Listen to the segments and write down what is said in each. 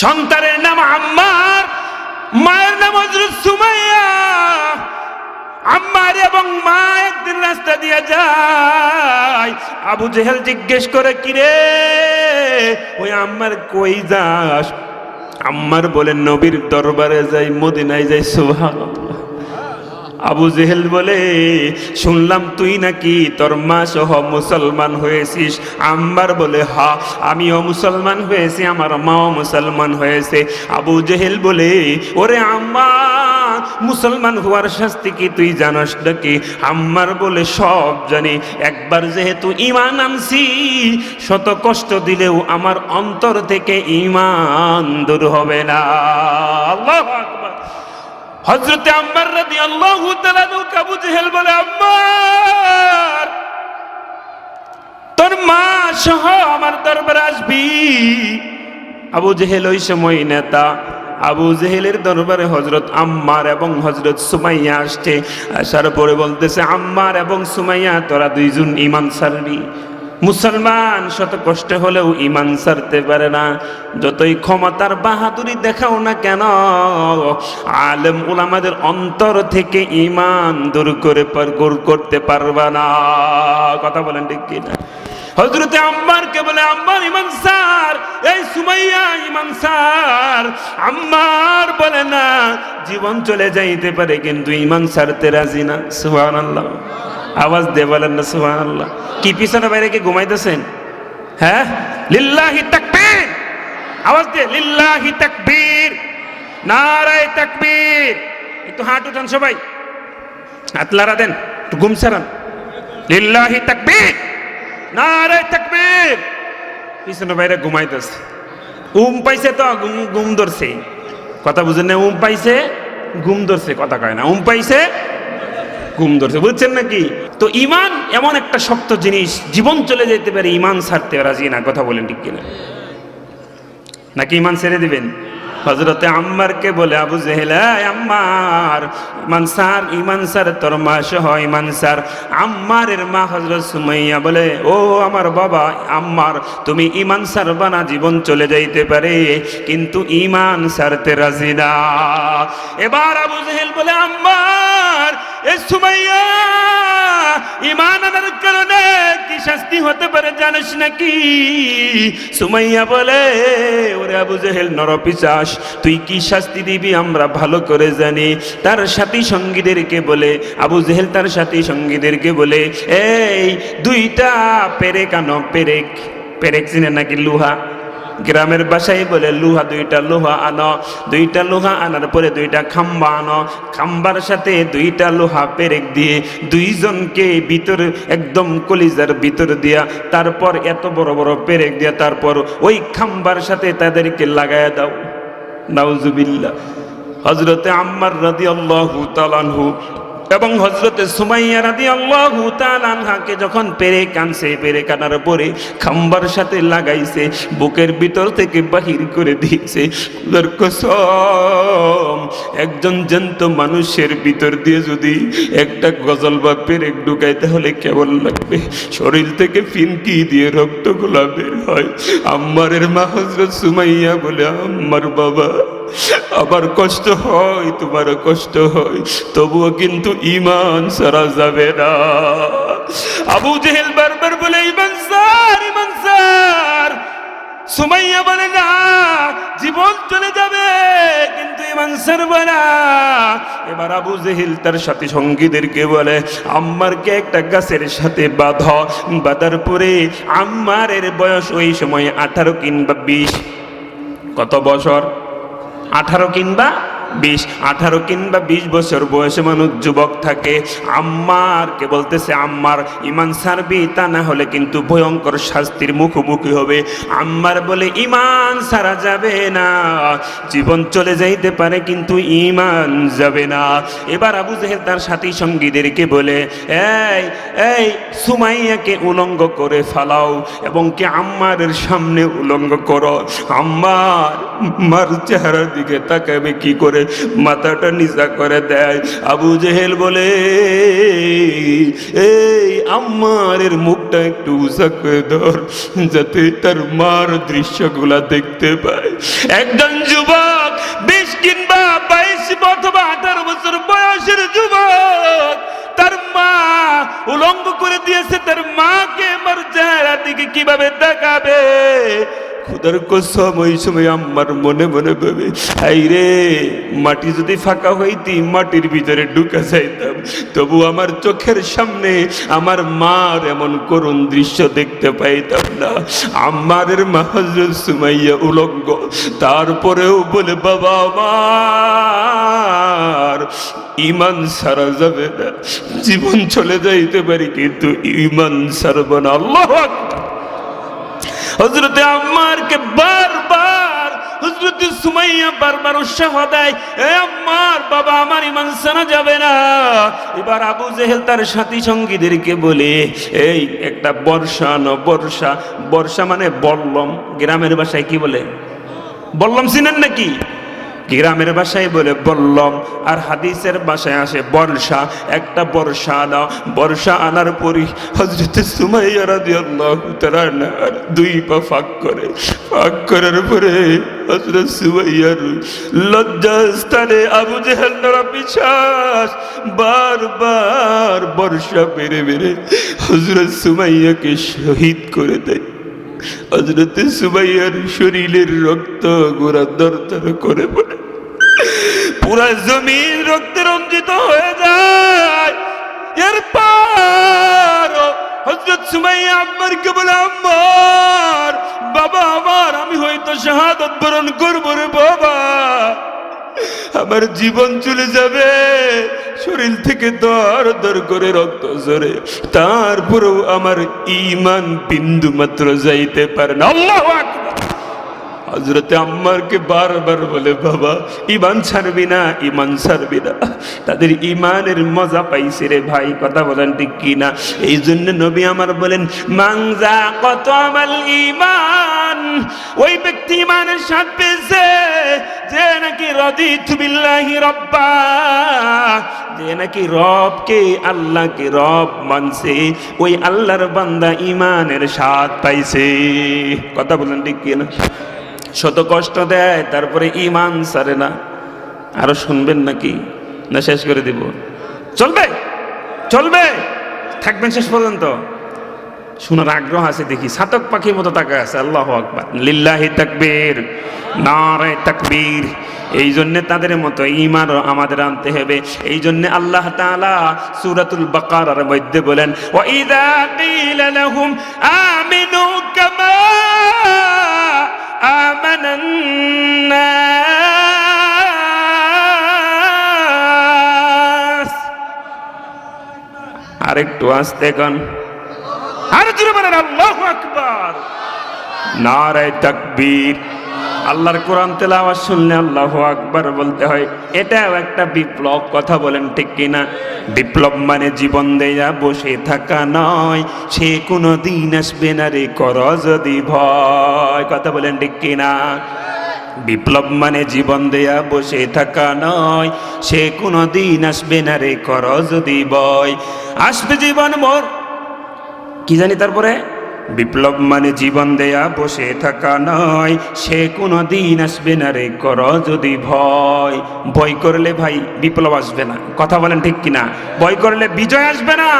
সন্তানের নাম আম্মার, মায়ের নাম হজরত সুমাইয়া। আম্মার এবং মা একদিন রাস্তা দিয়ে যায়। আবু জেহেল জিজ্ঞেস করে, কিরে, ওই আম্মার কই যাস? আম্মার বলেন নবীর দরবারে যাই, মদিনায় যাই, সুবহানাল্লাহ। আবু জেহেল বলে, শুনলাম তুই নাকি তোর মা সহ মুসলমান হয়েছিস। আম্বার বলে, হা, আমিও মুসলমান হয়েছি, আমার মাও মুসলমান হয়েছে। আবু জেহেল বলে, ওরে আম্মা, মুসলমান হওয়ার শাস্তি কি তুই জানাস নাকি? আম্মার বলে, সব জানি। একবার যেহেতু ইমান আনছি, শত কষ্ট দিলেও আমার অন্তর থেকে ইমান দূর হবে না। আল্লাহু আকবার। হজরতে আম্মার রাদি আল্লাহ কাবু জেহেল বলে, আম্মার, তোর মা সহ আমার দরবারে আসবি। আবু জেহেল ওই সময় নেতা, আবু জেহেলের দরবারে হজরত আম্মার এবং হজরত সুমাইয়া আসছে। আসার পরে বলতেছে, আম্মার এবং সুমাইয়া, তোরা দুইজন ইমান সারবি মুসলমান, শত কষ্ট হলেও ইমান সারতে পারে না। যতই ক্ষমতার বাহাদুরি দেখাও না কেন, আলেম উলামাদের অন্তর থেকে ইমান দূর করে দূর করতে পারবা না। কথা বলেন ঠিক কিনা? হজরতে আম্মারকে বলে, আম্মার ইমান সার এই সুমাইয়া ইমান সার আম্মার বলে, না, জীবন চলে যাইতে পারে, কিন্তু ইমান সারতে রাজি না। সুবহানাল্লাহ। আওয়াজ দিয়ে না, সুবহানাল্লাহ। কি পিছনে বাইরে কি ঘুমাইতেছেন? হ্যাঁ? লিল্লাহি তাকবীর! আওয়াজ দে দিয়ে, লিল্লাহি তাকবীর! নারায়ে তাকবীর! একটু হাত উঠান সবাই। হাত লারা দেন, একটু ঘুম সারান লিল্লাহি তাকবীর! নারে তাকবীর! পিছনে বাইরে ঘুমাইতেছে। উম পাইছে তো ঘুম ধরছে। কথা বুঝেন না, উম পাইছে, ঘুম ধরছে। কথা কয় না, উম পাইছে, ঘুম ধরছে। বুঝছেন নাকি? তো ইমান এমন একটা শক্ত জিনিস, জীবন চলে যেতে পারে, ইমান ছাড়তে রাজি না, কথা বলেন ঠিক কিনা? নাকি ইমান ছেড়ে দিবেন? হজরতে আম্মারকে বলে, আবু জেহেল, "এই আম্মার, ইমান স্যার ইমান স্যার তোর মা সহ ইমান স্যার আম্মারের মা হজরত সুমাইয়া বলে, ও আমার বাবা, আম্মার, তুমি ইমান স্যার বানা জীবন চলে যাইতে পারে, কিন্তু ইমান সারতে রাজি না। এবার আবু জেহেল বলে, আম্মার এ সুমাইয়া ইমান কি শাস্তি হতে পারে জানিস নাকি? সুমাইয়া বলে, ওরে আবু তুই কি শাস্তি দিবি আমরা ভালো করে জানি। তার সাথী বলে, আবু জেহেল তার সাথী বলে, এই দুইটা নাকি লুহা? গ্রামের বাসায় বলে, লোহা দুইটা লোহা আনো। দুইটা লোহা আনার পরে দুইটা খাম্বা আনো। খাম্বার সাথে দুইটা লোহা পেরেক দিয়ে দুইজনকে ভিতর, একদম কলিজার ভিতর দিয়া, তারপর এত বড় বড় পেরেক দিয়া, তারপর ওই খাম্বার সাথে তাদেরকে লাগায়া দাও। নাউজুবিল্লাহ। হজরতে আম্মার রাদি আল্লাহ তালানহু এবং হজরতে সুমাইয়া রাদি আল্লাহ তালানহাকে যখন পেরে কানছে, পেরে কানার পরে খাম্বার সাথে লাগাইছে, বুকের ভিতর থেকে বাহির করে দিয়েছে একজন জ্যান্ত মানুষের ভিতর দিয়ে যদি একটা গজল বা পেরেক ঢুকাই তাহলে কেমন লাগবে? শরীর থেকে ফিনকি দিয়ে রক্ত রক্তগুলা বের হয়। আম্মারের মা হজরত সুমাইয়া বলে, আম্মার বাবা আবার কষ্ট হয় তোমার কষ্ট হয়, তবুও কিন্তু ইমান সারা যাবে না। আবু জেহেল বারবার বলে, ইমান স্যার ইমান স্যার সুমাইয়া বলে, না, জীবন চলে যাবে, কিন্তু ইমান সারবে এবার আবু জেহিল তার সাথে সঙ্গীদেরকে বলে, আম্মারকে একটা গাছের সাথে বাঁধ। বাঁধার পরে আম্মারের বয়স ওই সময় আঠারো কিংবা বিশ। কত বছর? আঠারো কিংবা বিশ, আঠারো কিংবা বিশ বছর বয়সে মানুষ যুবক থাকে। আম্মার কে বলতেছে, আম্মার, ইমান সারবি তা না হলে কিন্তু ভয়ঙ্কর শাস্তির মুখোমুখি হবে। আম্মার বলে, ইমান সারা যাবে না। জীবন চলে যাইতে পারে কিন্তু ইমান যাবে না। এবার আবু জেহেল তার সাথী সঙ্গীদেরকে বলে, এই এই সুমাইয়াকে উলঙ্গ করে ফালাও এবং কি আম্মারের সামনে উলঙ্গ করো। আম্মার মার চেহারার দিকে তাকাবে কি করে? মাথাটা নিচা করে দেয়। আবু জেহেল বলে, এই আম্মারের মুখটা একটু উঁচা করে ধর, যাতে তার মার দৃশ্যগুলা দেখতে পায়। একজন যুবক বিশ কিংবা বাইশ অথবা আঠারো বছর বয়সের যুবক, তার মা উলঙ্গ করে দিয়েছে, তার মাকে আমার চেহারা দিকে কীভাবে দেখাবে খুদার কসম, ওই সময় আমার মনে মনে ভাবে হাই রে মাটি যদি ফাঁকা হইতি, মাটির ভিতরে ঢুকা যাইতাম। তবু আমার চোখের সামনে আমার মার এমন করুণ দৃশ্য দেখতে পাইতাম না। আমারের মাহাজর সুমাইয়া উলঙ্গ, তারপরেও বলে, বাবা আমার, ইমান সারা যাবে না। জীবন চলে যাইতে পারি, কিন্তু ইমান সারব না। আল্লাহ হজরতে আম্মারকে বারবার হজরতে সুমাইয়া বারবার উৎসাহ দেয়, এ আম্মার, বাবা আমার ইমান সানা যাবে না। এবার আবু জেহেল তার সাথী সঙ্গীদেরকে বলে, এই একটা বর্ষা ন বর্ষা। বর্ষা মানে বললম, গ্রামের ভাষায় কি বলে? বললম চিনেন নাকি? গ্রামের ভাষায় বলে বললম, আর হাদিসের ভাষায় আসে বর্ষা, একটা বর্ষা আনা, বর্ষা আনার পরই হজরত সুমাইয়া রাদিয়াল্লাহু তাআলা দুই পা ফাঁক করে, ফাঁক করার পরে হজরত সুমাইয়ার লজ্জা স্থানে আবু জেহেল নড়া পিছাস বারবার বর্ষা বেড়ে বেড়ে হজরত সুমাইয়াকে শহীদ করে দেয়। হজরতে সুবাইয়ার শরীরের রক্ত গোড়া দরদর করে পড়ে। পুরা জমিন রক্তে রঞ্জিত হয়ে যায়। এরপর হজরত সুমাইয়া আম্মারকে বলে, আম্মার, বাবা আমার, আমি হয়তো শাহাদত বরণ করব রে বাবা। আমার জীবন চলে যাবে। শরীর থেকে দর দর করে রক্ত ঝরে। তারপরেও আমার ইমান বিন্দু মাত্র যাইতে পারে না। হজরতে আম্মারকে বারবার বলে, বাবা ইমান ছাড়বি না ইমান ছাড়বি না। তাদের ইমানের মজা পাইছে রে ভাই, কথা বলেন ঠিক কি না এই জন্য নবী আমার বলেন মাংজা কত আমাল ইমান ওই ব্যক্তি ইমানের স্বাদ পেয়েছে। যে নাকি রদিত বিল্লাহি রব্বা, যে নাকি রবকে আল্লাহকে রব মানছে, ওই আল্লাহর বান্দা ইমানের স্বাদ পাইছে। কথা বলেন ঠিক কি না শত কষ্ট দেয়, তারপরে ইমান সারে না। আরও শুনবেন নাকি? না, শেষ করে দিব। চলবে? চলবে? থাকবেন শেষ পর্যন্ত। শোনার আগ্রহ আছে দেখি। সাতক পাখির মতো তাকায় আছে, আল্লাহ আকবার। লিল্লাহি তাকবীর, নারে তাকবীর। এই জন্যে তাদের মতো ইমানও আমাদের আনতে হবে। এই জন্য আল্লাহ তাআলা সূরাতুল বাকারার মধ্যে বলেন আমিনু আরেকটু আসতে জোরে বলেন, আল্লাহু আকবার। নারায় তাকবীর। আল্লাহর কোরআন তেলাওয়াত শুনলে আল্লাহু আকবার বলতে হয়। এটাও একটা বিপ্লব, কথা বলেন ঠিক কিনা? বিপ্লব মানে জীবন দেয়া, বসে থাকা নয়। সে কোনো দিন আসবে না রে, কর যদি ভয়। কথা বলেন ঠিক কিনা? বিপ্লব মানে জীবন দেয়া, বসে থাকা নয়। সে কোনো দিন আসবে না রে, কর যদি ভয়। আসবে জীবন মোর কি জানি তারপরে? বিপ্লব মানে জীবন দেয়া, বসে থাকা নয়। সে কোনো দিন আসবে না রে, কর যদি ভয়। ভয় করলে ভাই বিপ্লব আসবে না। কথা বলেন ঠিক কিনা? ভয় করলে বিজয় আসবে না।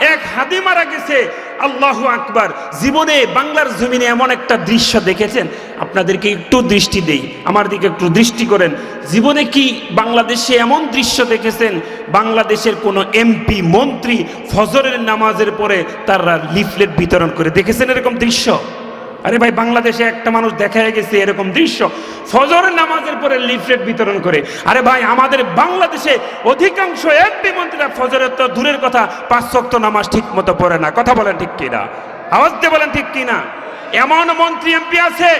এক হাতি মারা গেছে। আল্লাহ আকবার। জীবনে বাংলার জমিনে এমন একটা দৃশ্য দেখেছেন? আপনাদেরকে একটু দৃষ্টি দেই। আমার দিকে একটু দৃষ্টি করেন। জীবনে কি বাংলাদেশে এমন দৃশ্য দেখেছেন? বাংলাদেশের কোনো এমপি, মন্ত্রী ফজরের নামাজের পরে তারা লিফলেট বিতরণ করে দেখেছেন এরকম দৃশ্য? আরে ভাই, বাংলাদেশে একটা মানুষ দেখা গেছে এরকম দৃশ্য। ফজরের নামাজের পরে লিফলেট বিতরণ করে। আরে ভাই, আমাদের বাংলাদেশে অধিকাংশ এমপি মন্ত্রীরা ফজরের তো দূরের কথা, পাঁচ শক্ত নামাজ ঠিক মতো পড়ে না। কথা বলেন ঠিক কিনা? আওয়াজ দিয়ে বলেন ঠিক কিনা? এমন মন্ত্রী এমপি আছে,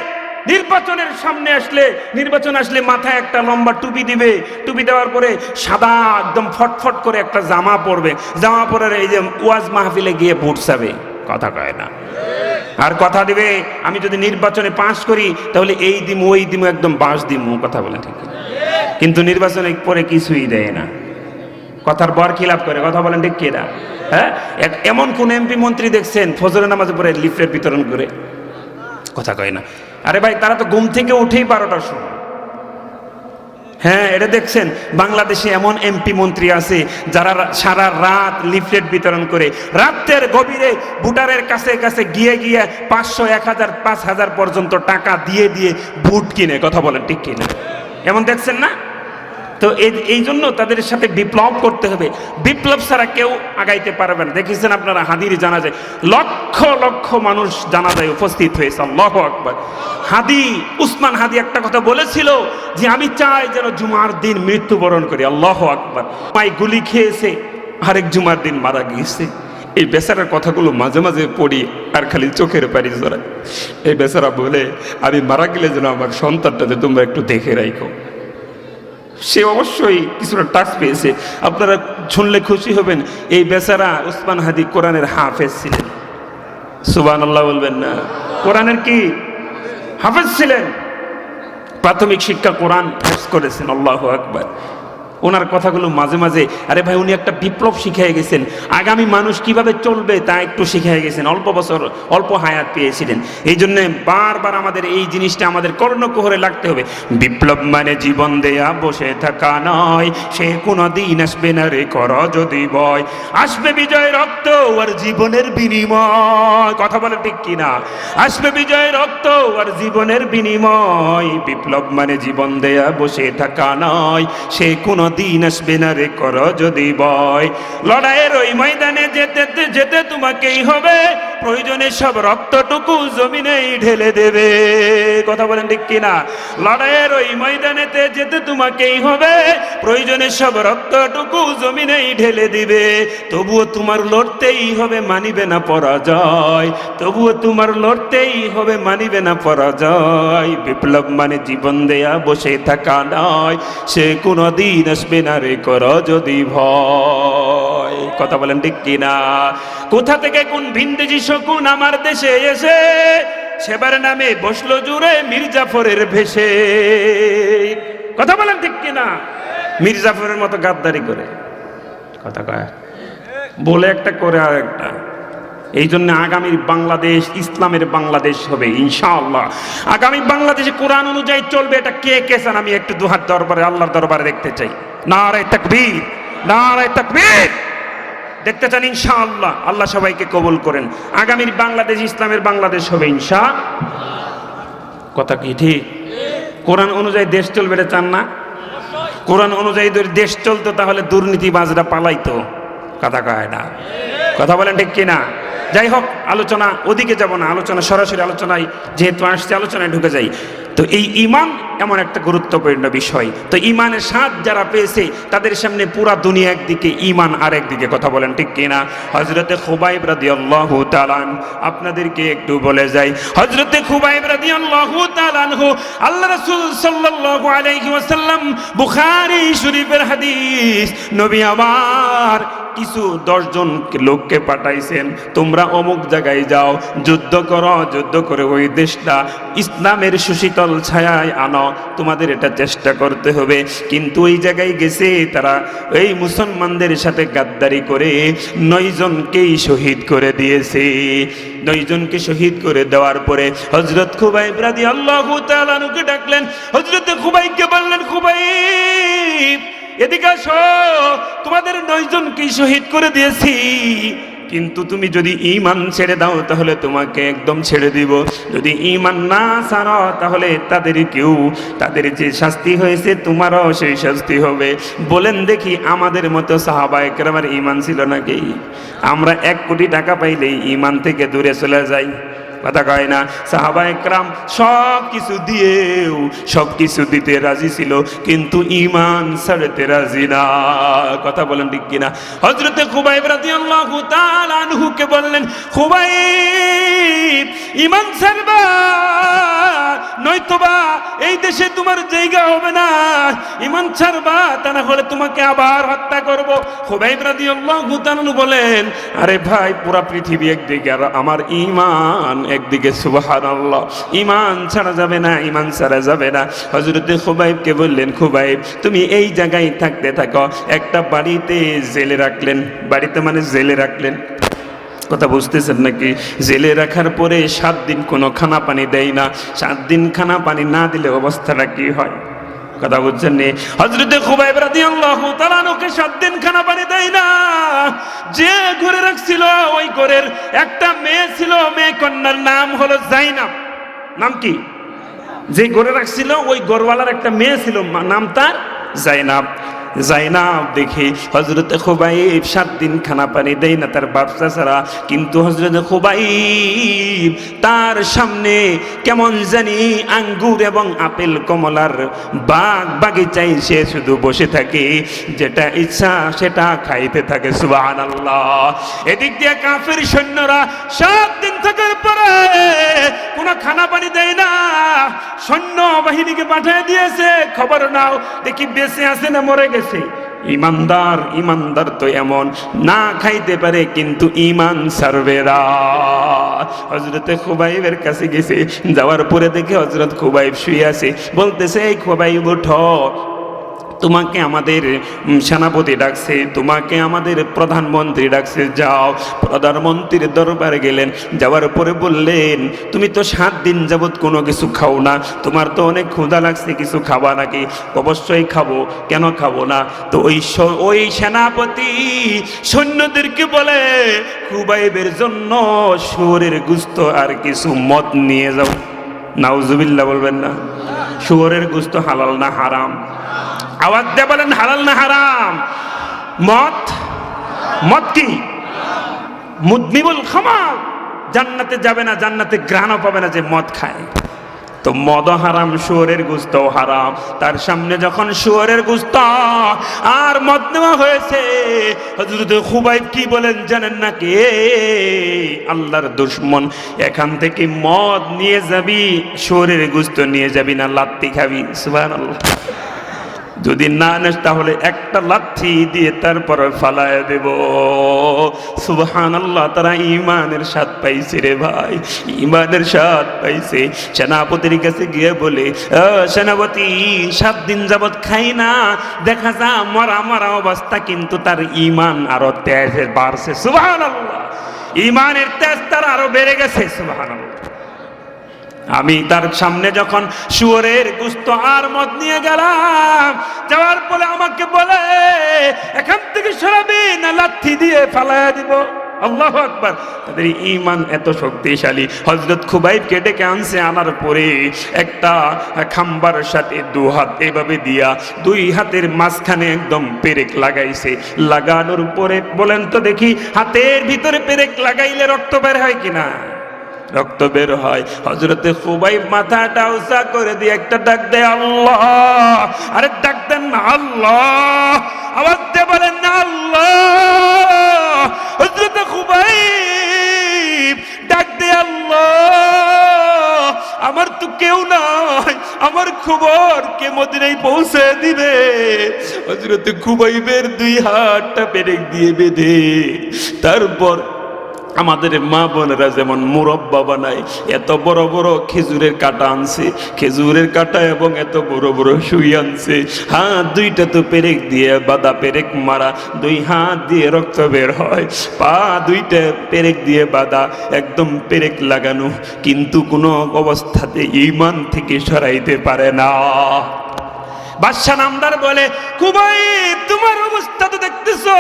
নির্বাচনের সামনে আসলে, নির্বাচন আসলে মাথায় একটা লম্বা টুপি দিবে। টুপি দেওয়ার পরে সাদা একদম ফটফট করে একটা জামা পরবে। জামা পরে এই যে ওয়াজ মাহফিলে গিয়ে চাবে। কথা কয় না। আর কথা দেবে, আমি যদি নির্বাচনে পাশ করি, তাহলে এই দিমু, ওই দিমু, একদম বাস দিমু কথা বলে ঠিক কিন্তু নির্বাচনে পরে কিছুই দেয় না। কথার বর খিলাপ করে? কথা বলেন ঠিক কিনা? হ্যাঁ? এমন কোন এমপি মন্ত্রী দেখছেন, ফজরের নামাজে পরে লিফলেট বিতরণ করে। কথা কয় না। আরে ভাই, তারা তো ঘুম থেকে উঠেই বারোটার সময়। হ্যাঁ এটা দেখছেন, বাংলাদেশে এমন এমপি মন্ত্রী আছে যারা সারা রাত লিফলেট বিতরণ করে, রাতের গভীরে ভোটারের কাছে কাছে গিয়ে গিয়ে পাঁচশো, এক হাজার, পাঁচ হাজার পর্যন্ত টাকা দিয়ে দিয়ে ভোট কিনে, কথা বলেন ঠিক কিনা? এমন দেখছেন না? তো এই জন্য তাদের সাথে বিপ্লব করতে হবে। বিপ্লব ছাড়া কেউ আগাইতে পারবে না। দেখেছেন আপনারা, হাদির জানা যায়। লক্ষ লক্ষ মানুষ জানা যায় উপস্থিত হয়েছে। আল্লাহ আকবর। হাদি, উসমান হাদি একটা কথা বলেছিল যে, আমি চাই যেন জুমার দিন মৃত্যুবরণ করি। আল্লাহ আকবর। মাই গুলি খেয়েছে, আরেক জুমার দিন মারা গিয়েছে। এই বেচারার কথাগুলো মাঝে মাঝে পড়ি আর খালি চোখের পারি জড়াই এই বেচারা বলে, আমি মারা গেলে যেন আমার সন্তানটাতে তোমরা একটু দেখে রাখো। সে অবশ্যই কিছুটা টাচ পেয়েছে। আপনারা শুনলে খুশি হবেন, এই বেচারা উসমান হাদি কোরআনের হাফেজ ছিলেন। সুবান আল্লাহ বলবেন না। কোরআনের কি? হাফেজ ছিলেন। প্রাথমিক শিক্ষা কোরআন করেছেন, আল্লাহ আকবার। ওনার কথাগুলো মাঝে মাঝে, আরে ভাই, উনি একটা বিপ্লব শিখিয়ে গেছেন। আগামী মানুষ কীভাবে চলবে তা একটু শিখিয়ে গেছেন। অল্প বছর, অল্প হায়াত পেয়েছিলেন। এই জন্য বারবার আমাদের এই জিনিসটা আমাদের কর্ণকুহরে লাগতে হবে। বিপ্লব মানে জীবন দেয়া, বসে থাকা নয়। সে কোনো দিন আসবে না রে, কর যদি বয় আসবে বিজয় রক্ত আর জীবনের বিনিময়। কথা বলে ঠিক কিনা আসবে বিজয় রক্ত আর জীবনের বিনিময়। বিপ্লব মানে জীবন দেয়া, বসে থাকা নয়। সে কোনো দিন আসবে না রে কর যদি বয়। লড়াইয়ের ওই ময়দানে যেতে যেতে তোমাকেই হবে। প্রয়োজনে সব রক্তটুকু জমিনেই ঢেলে দেবে। কথা বলেন ঠিক কিনা? লড়াইয়ের ওই ময়দানেতে যেতে তোমাকেই হবে। প্রয়োজনে সব রক্তটুকু জমিনেই ঢেলে দিবে। তবুও তোমার লড়তেই হবে, মানিবে না পরাজয়। তবুও তোমার লড়তেই হবে, মানিবে না পরাজয়। বিপ্লব মানে জীবন দেয়া, বসে থাকা নয়। সে কোনো দিন আসবে না রে কর যদি ভয়। কথা বলেন ঠিক কিনা? কোথা থেকে কোন ভিনদেশি শকুন আমার দেশে এসে? সেবার নামে বসল জুড়ে মির্জাফরের ভেসে কথা বলেন ঠিক কিনা? মির্জাফরের মতো গাদ্দারি করে। কথা কয়। বলে একটা, করে আর একটা। এই জন্য আগামী বাংলাদেশ, ইসলামের বাংলাদেশ হবে, ইনশাআল্লাহ। আগামী বাংলাদেশে কোরআন অনুযায়ী চলবে, এটা কে কে চান আমি একটু দুহাত দরবারে, আল্লাহর দরবারে দেখতে চাই। নারায় তাকবীর নারায় তাকবীর। দেখতে চান ইনশাআল্লাহ। আল্লাহ আল্লাহ সবাইকে কবুল করেন। আগামীর বাংলাদেশ, ইসলামের বাংলাদেশ হবে ইনশা। কথা কি ঠিক? কোরআন অনুযায়ী দেশ চলবে এটা চান না? কোরআন অনুযায়ী দেশ চলতো, তাহলে দুর্নীতিবাজরা পালাইতো। কথা কয় না। কথা বলেন ঠিক কিনা? যাই হোক, আলোচনা, ওদিকে যাব না। আলোচনা, সরাসরি আলোচনায় যেহেতু আসছে, আলোচনায় ঢুকে যাই। তো এই ইমান এমন একটা গুরুত্বপূর্ণ বিষয়। তো ইমানের স্বাদ যারা পেয়েছে, তাদের সামনে পুরা দুনিয়া একদিকে ইমান আর একদিকে কথা বলেন, ঠিক কিনা? হজরতে খুবাইব রাদি আল্লাহ তালান আপনাদেরকে একটু বলে যাই। হজরতে খুবাইব রাদি আল্লাহ তালানহু আল্লাহ রসুল সাল্লাল্লাহু আলাইহি বুখারী শরীফের হাদিস, নবী আমার, কিছু দশজন লোককে পাঠাইছেন, তোমরা অমুক জায়গায় যাও, যুদ্ধ করো, যুদ্ধ করে ওই দেশটা ইসলামের সুশীতল ছায়ায় আনো। তোমাদের এটা চেষ্টা করতে হবে। কিন্তু ওই জায়গায় গেছে তারা এই মুসলমানদের সাথে গাদ্দারি করে নয়জনকেই শহীদ করে দিয়েছে। নয়জনকে শহীদ করে দেওয়ার পরে হজরত খুবাই ব্রাদি আল্লাহ তালানুকে ডাকলেন হজরত খুবাইকে বললেন খুবাই এদিকে আসো, তোমাদের নয়জনকে শহীদ করে দিয়েছি। কিন্তু তুমি যদি ইমান ছেড়ে দাও, তাহলে তোমাকে একদম ছেড়ে দিব। যদি ইমান না ছাড়ো, তাহলে তাদের কেউ, তাদের যে শাস্তি হয়েছে, তোমারও সেই শাস্তি হবে। বলেন দেখি, আমাদের মতো সাহাবা একরামের ইমান ছিল নাকি? আমরা এক কোটি টাকা পাইলেই ইমান থেকে দূরে চলে যাই। কথা কয় না। সাহাবা একরাম সব কিছু দিয়েও সব কিছু দিতে রাজি ছিল, কিন্তু ইমান ছাড়তে রাজি না। কথা বলেন ঠিক কিনা? হজরতে খুবাইব রাদিয়াল্লাহু তাআলা আনহুকে বললেন, খুবাইব ইমান ছাড়বা, নয়তোবা এই দেশে তোমার জায়গা হবে না। ইমান ছাড়বা, তা না হলে তোমাকে আবার হত্যা করব। খুবাইব রাদিয়াল্লাহু তাআলা বলেন, আরে ভাই, পুরা পৃথিবী একদিকে, আর আমার ইমান একদিকে সুবহানাল্লাহ। ইমান ছাড়া যাবে না ইমান ছাড়া যাবে না। হজরতে খুবাইবকে বললেন, খুবাইব, তুমি এই জায়গায় থাকতে থাকো, একটা বাড়িতে জেলে রাখলেন। বাড়িতে মানে জেলে রাখলেন। কথা বুঝতেছেন নাকি? জেলে রাখার পরে সাত দিন কোনো খানা পানি দেয় না। সাত দিন খানা পানি না দিলে অবস্থাটা কি হয়? কথা বুঝছেন নি। হজরতে খুবাইব রাদিয়াল্লাহু তাআলা ওকে সাত দিন খানা পানি দেয় না। যে ঘরে রাখছিল, ওই ঘরের একটা মেয়ে ছিল, মেয়ে কন্যার নাম হলো জাইনাব। নাম কি? যে ঘরে রাখছিল, ওই গরওয়ালার একটা মেয়ে ছিল নাম তার জাইনাব। জাইনাব দেখে হজরত খুবাইব সাত দিন খানা পানি দেয় না তার ব্যবসা ছাড়া কিন্তু হজরত খুবাইব তার সামনে কেমন জানি আঙ্গুর এবং আপেল কমলার বাগ বাগিচায় সে শুধু বসে থাকে, যেটা ইচ্ছা সেটা খাইতে থাকে সুবাহ আল্লাহ এদিক দিয়ে কাফের সৈন্যরা সাত দিন থাকার পরে কোনো খানা পানি দেয় না। সৈন্য বাহিনীকে পাঠিয়ে দিয়েছে, খবর নাও, দেখি বেঁচে আছে না মরে গেছে। ইমানদার ইমানদার তো এমন না খাইতে পারে, কিন্তু ইমান সার্ভেরা হজরতে খুবাইবের কাছে গেছে, যাওয়ার পরে দেখে হজরত খুবাইব শুয়ে আছে। বলতেছে, এই খুবাইব, উঠো। তোমাকে আমাদের সেনাপতি ডাকছে, তোমাকে আমাদের প্রধানমন্ত্রী ডাকছে, যাও। প্রধানমন্ত্রীর দরবারে গেলেন, যাওয়ার পরে বললেন, তুমি তো সাত দিন যাবৎ কোনো কিছু খাও না, তোমার তো অনেক ক্ষুধা লাগছে, কিছু খাবা নাকি? অবশ্যই খাব, কেন খাব না? তো ওই ওই সেনাপতি সৈন্যদেরকে বলে, খুবাইবের জন্য শুয়োরের গুস্ত আর কিছু মদ নিয়ে যাও। নাউজুবিল্লাহ বলবেন না। শুয়োরের গুস্ত হালাল না হারাম। আওয়াজ দিয়ে বলেন, হালাল না হারাম? মদ? মদ কি? মুদনিবুল খামার। জান্নাতে যাবে না, জান্নাতে গ্রাণও পাবে না যে মদ খায়। তো মদ হারাম, শুয়োরের গুস্ত হারাম। তার সামনে যখন শুয়োরের গুস্ত, আর মদ নেওয়া হয়েছে হজরত খুবাইব কি বলেন জানেন নাকি এই আল্লাহর দুশ্মন, এখান থেকে মদ নিয়ে যাবি, শুয়োরের গুস্ত নিয়ে যাবি না, লাত্তি খাবি। সুবহানাল্লাহ। যদি না আনিস তাহলে একটা লাথি দিয়ে তারপরে ফালায় দেব। সুবহান আল্লাহ তারা ইমানের স্বাদ পাইছে রে ভাই। ইমানের স্বাদ পাইছে। সেনাপতির কাছে গিয়ে বলে "ও সেনাপতি, সাত দিন যাবৎ খাই না। দেখা যা, মরা মরা অবস্থা কিন্তু তার ইমান আরও তেজ বাড়ছে। সুবহান আল্লাহ ইমানের তেজ তার আরও বেড়ে গেছে। সুবহান আল্লাহ আমি তার সামনে যখন শুয়োরের গুস্ত আর মদ নিয়ে গেলাম, যাওয়ার পরে আমাকে বলে, এখান থেকে সরাবি, না লাথি দিয়ে ফালাইয়া দিব। আল্লাহ তাদের ইমান এত শক্তিশালী। হজরত আনার পরে একটা খাম্বার সাথে দু হাত এভাবে দিয়া দুই হাতের মাঝখানে একদম পেরেক লাগাইছে। লাগানোর পরে বলেন তো দেখি, হাতের ভিতরে পেরেক লাগাইলে রক্ত বের হয় কিনা? রক্ত বের হয়। হজরতে খুবাই মাথাটা উঁচা করে দিয়ে একটা ডাক দেয়, আল্লাহ! আরে ডাক দেন না, আল্লাহ! আবার দিয়ে বলেন না আল্লাহ! হজরতে খুবাই ডাক দে আল্লাহ! আমার তো কেউ নাই, আমার খবর কে মদিনায় পৌঁছে দিবে? হজরতে খুবাইবের দুই হাতটা পেরেক দিয়ে বেঁধে, তারপর আমাদের মা বোনেরা যেমন মুরব্বা বানায়, এত বড় বড় খেজুরের কাটা আনছে, খেজুরের কাটা এবং এত বড় বড় সুই আনছে। হাত দুইটা তো পেরেক দিয়ে বাদা পেরেক মারা, দুই হাত দিয়ে রক্ত বের হয়। পা দুইটা পেরেক দিয়ে বাদা একদম পেরেক লাগানো। কিন্তু কোনো অবস্থাতে ইমান থেকে সরাইতে পারে না। বাদশা নামদার বলে কুবাই তোমার অবস্থা তো দেখতেছো।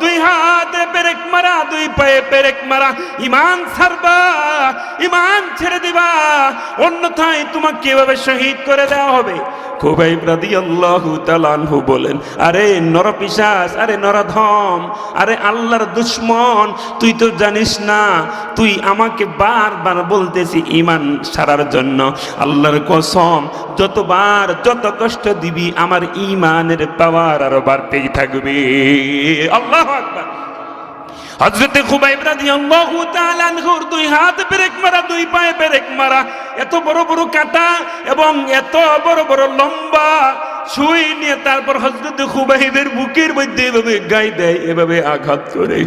দুই হাতে পেরেক মারা, দুই পায়ে পেরেক মারা। ইমান ছাড়বা, ইমান ছেড়ে দিবা। অন্যথায় তোমাকে কীভাবে শহীদ করে দেওয়া হবে। খুবাই রাদি আল্লাহু তালানহু বলেন, আরে নরপিশাস আরে নরধম আরে আল্লাহর দুশ্মন, তুই তো জানিস না, তুই আমাকে বারবার বলতেছি ইমান সারার জন্য। আল্লাহর কসম, যতবার যত কষ্ট দিবি, আমার ইমানের পাওয়ার আরও বাড়তেই থাকবে। আল্লাহ আকবার। হজরতে খুবাইব রাদিয়াল্লাহু তাআলা আনহুর দুই হাত পেরেক মারা, দুই পায়ে ব্রেক মারা। এত বড় বড় কাটা এবং এত বড় বড় লম্বা সুই নিয়ে তারপর হজরত খুবাইবের বুকের মধ্যে এভাবে গাই দেয়, এভাবে আঘাত করে।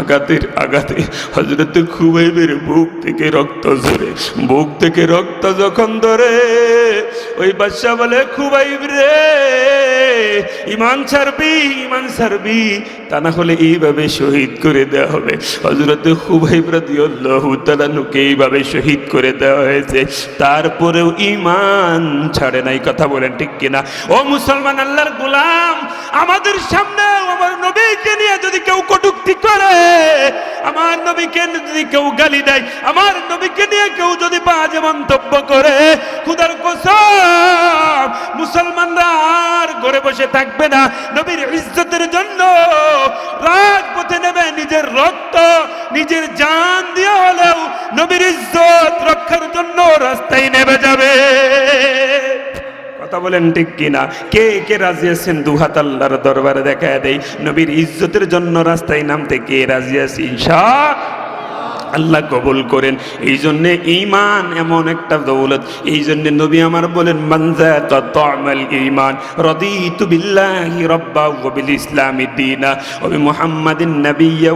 আঘাতের আঘাতে হজরত বুক থেকে রক্ত বুক থেকে রক্ত যখন ধরে, ওই বাদশা বলে, খুবাইব রে, ইমান ছাড়বি ইমান ছাড়বি, তা না হলে এইভাবে শহীদ করে দেওয়া হবে। হজরত খুবাইব এইভাবে শহীদ করে দেওয়া হয়েছে। তারপরেও ইমান ছাড়ে নাই, কথা বলেন ঠিক কিনা? ও মুসলমান আল্লাহর গোলাম, আমাদের সামনে আমার নবীকে নিয়ে যদি কেউ কটুক্তি করে, আমার নবীকে যদি কেউ গালি দেয়, আমার নবীকে নিয়ে কেউ যদি বাজে মন্তব্য করে, খুদার কসম, মুসলমানরা আর ঘরে বসে থাকবে না। নবীর ইজ্জতের জন্য রাজপথে নেবে নিজের রক্ত, নিজের জান দিয়ে হলেও নবীর ইজ্জত রক্ষার জন্য রাস্তায় নেমে যাবে। কথা বলেন ঠিক কিনা? কে কে রাজি আছেন? দুহাত আল্লাহর দরবারে দেখা দেয় নবীর ইজ্জতের জন্য রাস্তায় নামতে কে রাজি আছে? ইনশা আল্লাহ কবুল করেন। এই জন্যে ইমান এমন একটা দৌলত। এই জন্যে নবী আমার বলেন ইমান নাবিয়্যা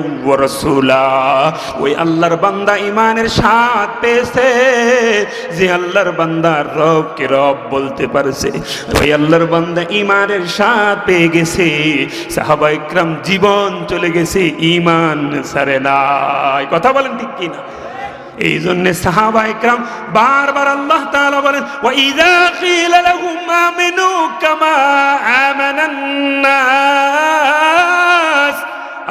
ওই আল্লাহর বান্দা ইমানের পেয়েছে, যে রব বলতে পারছে। ওই ইমানের পেয়ে গেছে জীবন চলে গেছে ইমান সারে নাই। কথা বলেন ঠিক কিনা? এই জন্য সাহাবা ইকরাম বারবার আল্লাহ তাআলা বলেন, ওয়া ইযা কিলা লাহুম আমিনু কামা আমানান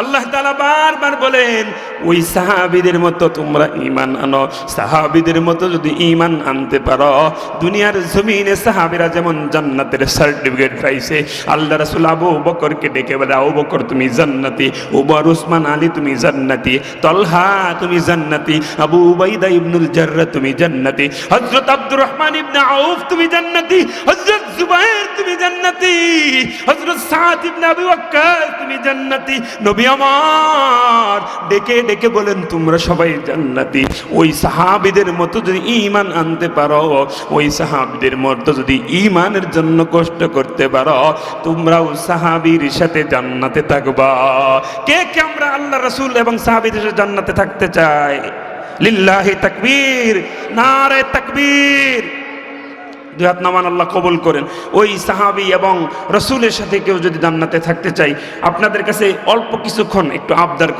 আল্লাহ তাআলা বারবার বলেন, ওই সাহাবীদের মতো তোমরা ঈমান আনো। সাহাবীদের মতো যদি ঈমান আনতে পারো, দুনিয়ার জমিনে সাহাবীরা যেমন জান্নাতের সার্টিফিকেট পাইছে, আল্লাহ রাসূল আবু বকরকে ডেকে বলে, আবু বকর, তুমি জান্নাতি। ওমর, উসমান, আলী, তুমি জান্নাতি। তলহা, তুমি জান্নাতি। আবু উবাইদা ইবনুল জাররা, তুমি জান্নাতি। হযরত আব্দুর রহমান ইবনে আউফ, তুমি জান্নাতি। হযরত জুবাইর, তুমি জান্নাতি। হযরত সাদ ইবনে আবি ওয়াক্কাস, তুমি জান্নাতি। নবী আমার। ডেকে ডেকে বলেন, তোমরা সবাই জান্নাতি। ওই সাহাবিদের মতো যদি ঈমান আনতে পারো, ওই সাহাবীদের মতো যদি ইমানের জন্য কষ্ট করতে পারো, তোমরাও সাহাবীর সাথে জান্নাতে থাকবা। কে কে আমরা আল্লাহ রসুল এবং সাহাবীদের সাথে জান্নাতে থাকতে চাই? লিল্লাহি তাকবীর, নারে তাকবীর। দুই হাত নামান আল্লাহ কবুল করেন। ওই সাহাবি এবং রসুলের সাথে কেউ যদি জান্নাতে থাকতে চাই আপনাদের কাছে অল্প কিছুক্ষণ একটু আবদার